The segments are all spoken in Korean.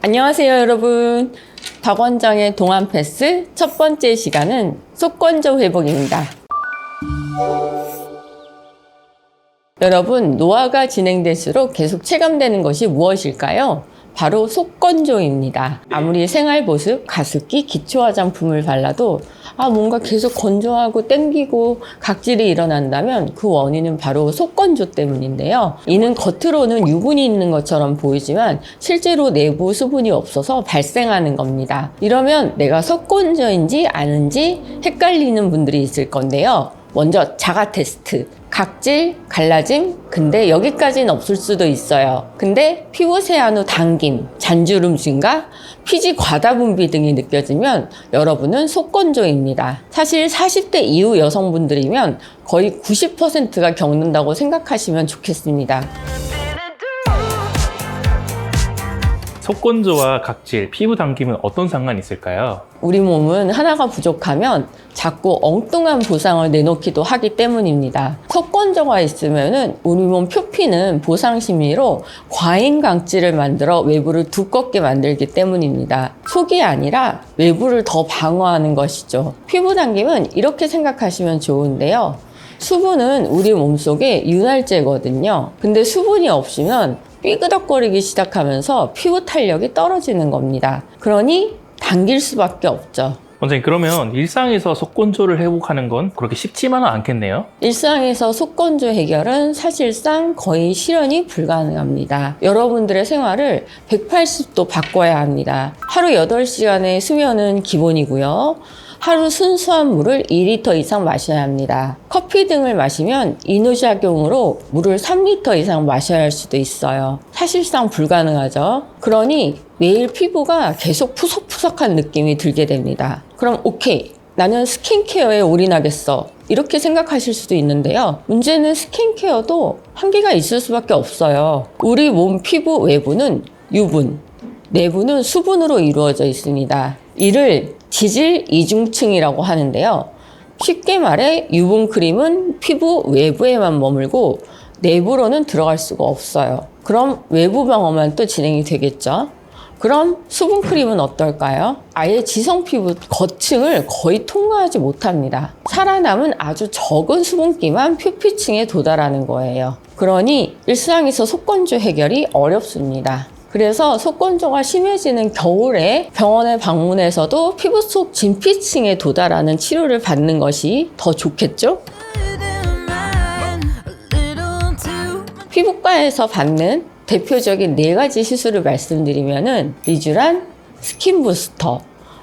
안녕하세요, 여러분. 박 원장의 동안 패스 첫 번째 시간은 속건조 회복입니다. 여러분, 노화가 진행될수록 계속 체감되는 것이 무엇일까요? 바로 속건조입니다. 아무리 생활 보습, 가습기, 기초 화장품을 발라도 아 뭔가 계속 건조하고 땡기고 각질이 일어난다면 그 원인은 바로 속건조 때문인데요. 이는 겉으로는 유분이 있는 것처럼 보이지만 실제로 내부 수분이 없어서 발생하는 겁니다. 이러면 내가 속건조인지 아닌지 헷갈리는 분들이 있을 건데요. 먼저 자가 테스트. 각질, 갈라짐, 근데 여기까지는 없을 수도 있어요. 근데 피부 세안 후 당김, 잔주름 증가, 피지 과다 분비 등이 느껴지면 여러분은 속건조입니다. 사실 40대 이후 여성분들이면 거의 90%가 겪는다고 생각하시면 좋겠습니다. 속건조와 각질, 피부 당김은 어떤 상관이 있을까요? 우리 몸은 하나가 부족하면 자꾸 엉뚱한 보상을 내놓기도 하기 때문입니다. 속건조가 있으면은 우리 몸 표피는 보상 심리로 과잉 각질을 만들어 외부를 두껍게 만들기 때문입니다. 속이 아니라 외부를 더 방어하는 것이죠. 피부 당김은 이렇게 생각하시면 좋은데요. 수분은 우리 몸속의 윤활제거든요. 근데 수분이 없으면 삐그덕거리기 시작하면서 피부 탄력이 떨어지는 겁니다. 그러니 당길 수밖에 없죠. 원장님 그러면 일상에서 속건조를 회복하는 건 그렇게 쉽지만은 않겠네요. 일상에서 속건조 해결은 사실상 거의 실현이 불가능합니다. 여러분들의 생활을 180도 바꿔야 합니다. 하루 8시간의 수면은 기본이고요. 하루 순수한 물을 2리터 이상 마셔야 합니다. 커피 등을 마시면 이노작용으로 물을 3리터 이상 마셔야 할 수도 있어요. 사실상 불가능하죠. 그러니 매일 피부가 계속 푸석푸석한 느낌이 들게 됩니다. 그럼 오케이. 나는 스킨케어에 올인하겠어. 이렇게 생각하실 수도 있는데요. 문제는 스킨케어도 한계가 있을 수밖에 없어요. 우리 몸 피부 외부는 유분, 내부는 수분으로 이루어져 있습니다. 이를 지질 이중층이라고 하는데요. 쉽게 말해 유분 크림은 피부 외부에만 머물고 내부로는 들어갈 수가 없어요. 그럼 외부 방어만 또 진행이 되겠죠. 그럼 수분 크림은 어떨까요? 아예 지성 피부 겉층을 거의 통과하지 못합니다. 살아남은 아주 적은 수분기만 표피층에 도달하는 거예요. 그러니 일상에서 속건조 해결이 어렵습니다. 그래서 속건조가 심해지는 겨울에 병원에 방문해서도 피부 속 진피층에 도달하는 치료를 받는 것이 더 좋겠죠? 피부과에서 받는 대표적인 네 가지 시술을 말씀드리면은 리쥬란, 스킨 부스터,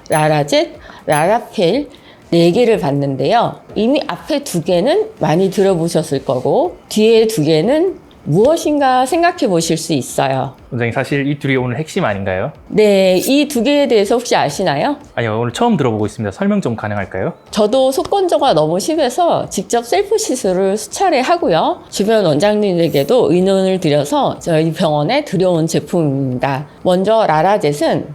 라라젯, 라라펠 네 개를 받는데요. 이미 앞에 두 개는 많이 들어보셨을 거고 뒤에 두 개는 무엇인가 생각해 보실 수 있어요. 원장님 사실 이 둘이 오늘 핵심 아닌가요? 네, 이 두 개에 대해서 혹시 아시나요? 아니요 오늘 처음 들어보고 있습니다. 설명 좀 가능할까요? 저도 속건조가 너무 심해서 직접 셀프 시술을 수차례 하고요. 주변 원장님에게도 의논을 드려서 저희 병원에 들여온 제품입니다. 먼저 라라젯은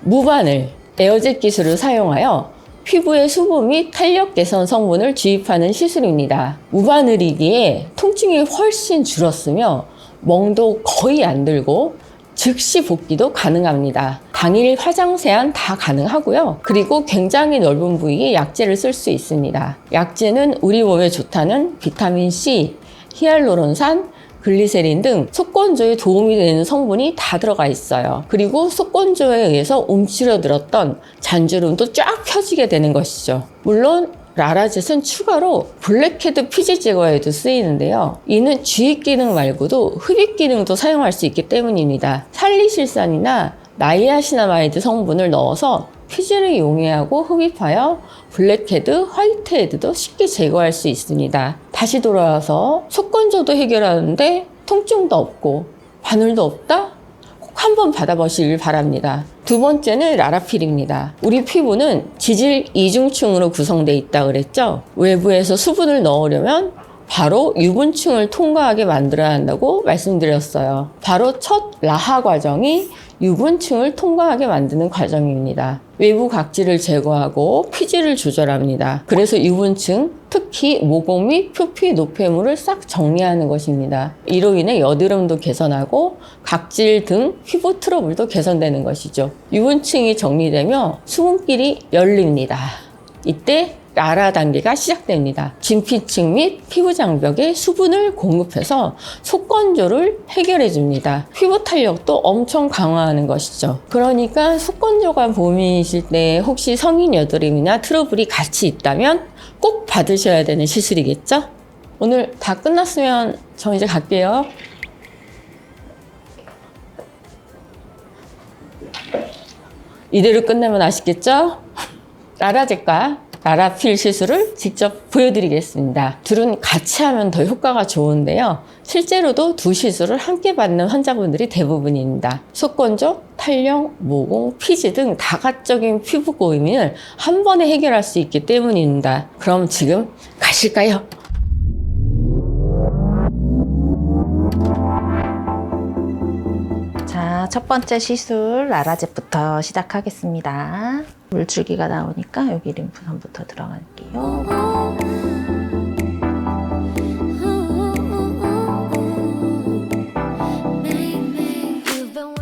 무바늘 에어젯 기술을 사용하여 피부의 수분 및 탄력 개선 성분을 주입하는 시술입니다. 무바늘이기에 통증이 훨씬 줄었으며 멍도 거의 안 들고 즉시 복귀도 가능합니다. 당일 화장 세안 다 가능하고요. 그리고 굉장히 넓은 부위에 약재를 쓸 수 있습니다. 약재는 우리 몸에 좋다는 비타민 C, 히알루론산, 글리세린 등 속건조에 도움이 되는 성분이 다 들어가 있어요. 그리고 속건조에 의해서 움츠러들었던 잔주름도 쫙 펴지게 되는 것이죠. 물론 라라젯은 추가로 블랙헤드 피지 제거에도 쓰이는데요. 이는 주입 기능 말고도 흡입 기능도 사용할 수 있기 때문입니다. 살리실산이나 나이아시나마이드 성분을 넣어서 피지를 용해하고 흡입하여 블랙헤드, 화이트헤드도 쉽게 제거할 수 있습니다. 다시 돌아와서 속건조도 해결하는데 통증도 없고 바늘도 없다? 꼭 한번 받아보시길 바랍니다. 두 번째는 라라필입니다. 우리 피부는 지질 이중층으로 구성되어 있다 그랬죠? 외부에서 수분을 넣으려면 바로 유분층을 통과하게 만들어야 한다고 말씀드렸어요. 바로 첫 라하 과정이 유분층을 통과하게 만드는 과정입니다. 외부 각질을 제거하고 피지를 조절합니다. 그래서 유분층, 특히 모공 및 표피 노폐물을 싹 정리하는 것입니다. 이로 인해 여드름도 개선하고 각질 등 피부 트러블도 개선되는 것이죠. 유분층이 정리되며 수분길이 열립니다. 이때 라라 단계가 시작됩니다. 진피층 및 피부 장벽에 수분을 공급해서 속건조를 해결해 줍니다. 피부 탄력도 엄청 강화하는 것이죠. 그러니까 속건조가 고민이실 때 혹시 성인 여드름이나 트러블이 같이 있다면 꼭 받으셔야 되는 시술이겠죠? 오늘 다 끝났으면 저 이제 갈게요. 이대로 끝내면 아시겠죠? 라라제과 라라필 시술을 직접 보여드리겠습니다. 둘은 같이 하면 더 효과가 좋은데요. 실제로도 두 시술을 함께 받는 환자분들이 대부분입니다. 속건조, 탄력, 모공, 피지 등 다각적인 피부 고민을 한 번에 해결할 수 있기 때문입니다. 그럼 지금 가실까요? 자, 첫 번째 시술 라라젯부터 시작하겠습니다. 물줄기가 나오니까 여기 림프선부터 들어갈게요.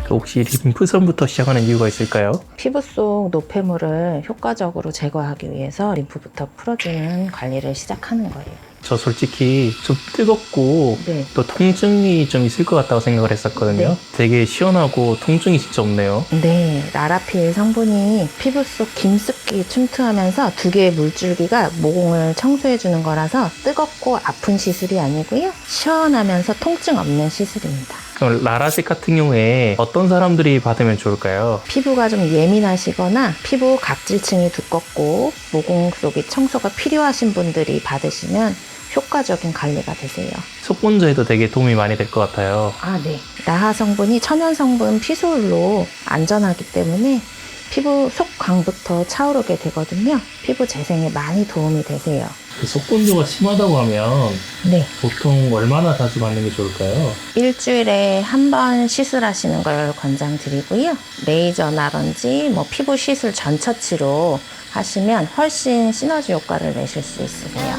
그 혹시 림프선부터 시작하는 이유가 있을까요? 피부 속 노폐물을 효과적으로 제거하기 위해서 림프부터 풀어주는 관리를 시작하는 거예요. 저 솔직히 좀 뜨겁고 네. 또 통증이 좀 있을 것 같다고 생각을 했었거든요. 네. 되게 시원하고 통증이 진짜 없네요. 네, 라라필 성분이 피부 속 김습기 침투하면서 두 개의 물줄기가 모공을 청소해주는 거라서 뜨겁고 아픈 시술이 아니고요. 시원하면서 통증 없는 시술입니다. 그럼 라라색 같은 경우에 어떤 사람들이 받으면 좋을까요? 피부가 좀 예민하시거나 피부 각질층이 두껍고 모공 속이 청소가 필요하신 분들이 받으시면 효과적인 관리가 되세요. 속건조에도 되게 도움이 많이 될 것 같아요. 아, 네. 나하 성분이 천연 성분 피솔로 안전하기 때문에 피부 속광부터 차오르게 되거든요. 피부 재생에 많이 도움이 되세요. 그 속건조가 심하다고 하면 네. 보통 얼마나 자주 받는 게 좋을까요? 일주일에 한 번 시술하시는 걸 권장드리고요. 레이저나든지 뭐 피부 시술 전처치로 하시면 훨씬 시너지 효과를 내실 수 있으세요.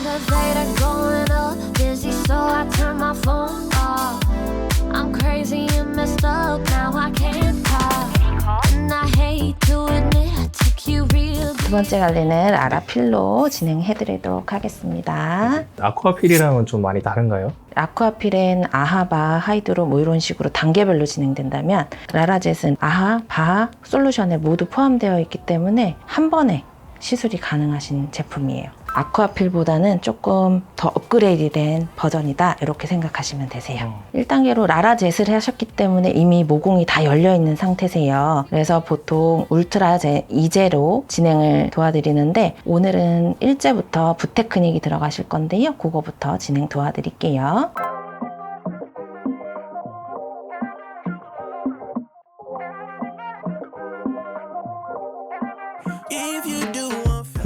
두 번째 관리는 아라필로 진행해 드리도록 하겠습니다. 아쿠아필이랑은 좀 많이 다른가요? 아쿠아필은 아하, 바하, 하이드로 뭐 이런 식으로 단계별로 진행된다면 라라젯은 아하, 바하 솔루션에 모두 포함되어 있기 때문에 한 번에 시술이 가능하신 제품이에요. 아쿠아필보다는 조금 더 업그레이드 된 버전이다 이렇게 생각하시면 되세요. 1단계로 라라젯을 하셨기 때문에 이미 모공이 다 열려 있는 상태세요. 그래서 보통 울트라 제 2제로 진행을 도와드리는데 오늘은 1제부터 부테크닉이 들어가실 건데요. 그거부터 진행 도와드릴게요.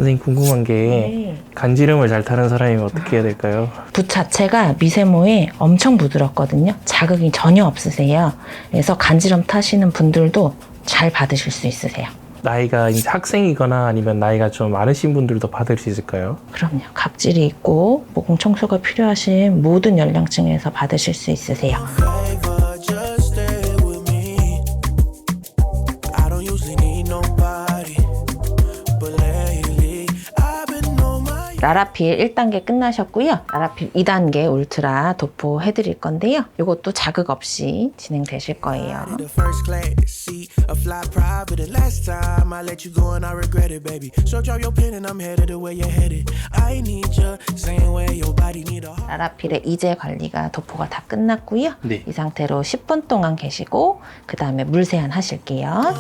선생님 궁금한 게 네. 간지럼을 잘 타는 사람이면 어떻게 해야 될까요? 붓 자체가 미세모에 엄청 부드럽거든요. 자극이 전혀 없으세요. 그래서 간지럼 타시는 분들도 잘 받으실 수 있으세요. 나이가 이제 학생이거나 아니면 나이가 좀 많으신 분들도 받을 수 있을까요? 그럼요. 각질이 있고 모공 청소가 필요하신 모든 연령층에서 받으실 수 있으세요. 라라필 1단계 끝나셨고요. 라라필 2단계 울트라 도포 해드릴 건데요. 이것도 자극 없이 진행되실 거예요. 라라필의 이제 관리가 도포가 다 끝났고요. 네. 이 상태로 10분 동안 계시고 그 다음에 물 세안 하실게요.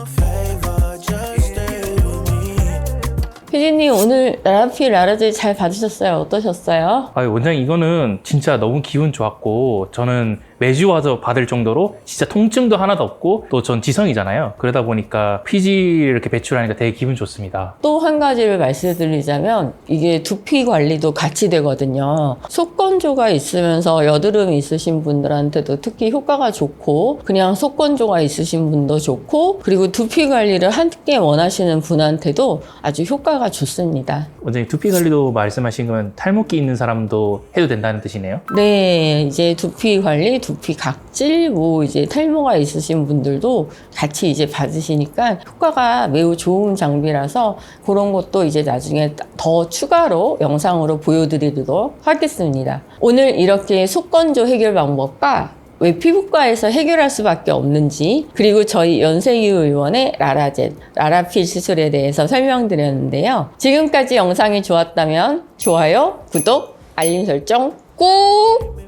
피디님 오늘 라라필 라라제 잘 받으셨어요? 어떠셨어요? 아 원장님 이거는 진짜 너무 기분 좋았고 저는 매주 와서 받을 정도로 진짜 통증도 하나도 없고 또 전 지성이잖아요. 그러다 보니까 피지 이렇게 배출하니까 되게 기분 좋습니다. 또 한 가지를 말씀드리자면 이게 두피 관리도 같이 되거든요. 속건조가 있으면서 여드름이 있으신 분들한테도 특히 효과가 좋고 그냥 속건조가 있으신 분도 좋고 그리고 두피 관리를 함께 원하시는 분한테도 아주 효과가 좋습니다. 원장님 두피 관리도 말씀하신 건 탈모기 있는 사람도 해도 된다는 뜻이네요. 네, 이제 두피 관리, 두피 각질, 뭐 이제 탈모가 있으신 분들도 같이 이제 받으시니까 효과가 매우 좋은 장비라서 그런 것도 이제 나중에 더 추가로 영상으로 보여드리도록 하겠습니다. 오늘 이렇게 속건조 해결 방법과 왜 피부과에서 해결할 수밖에 없는지 그리고 저희 연세유 의원의 라라젠, 라라필 시술에 대해서 설명드렸는데요. 지금까지 영상이 좋았다면 좋아요, 구독, 알림 설정 꾹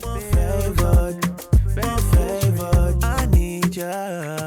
love.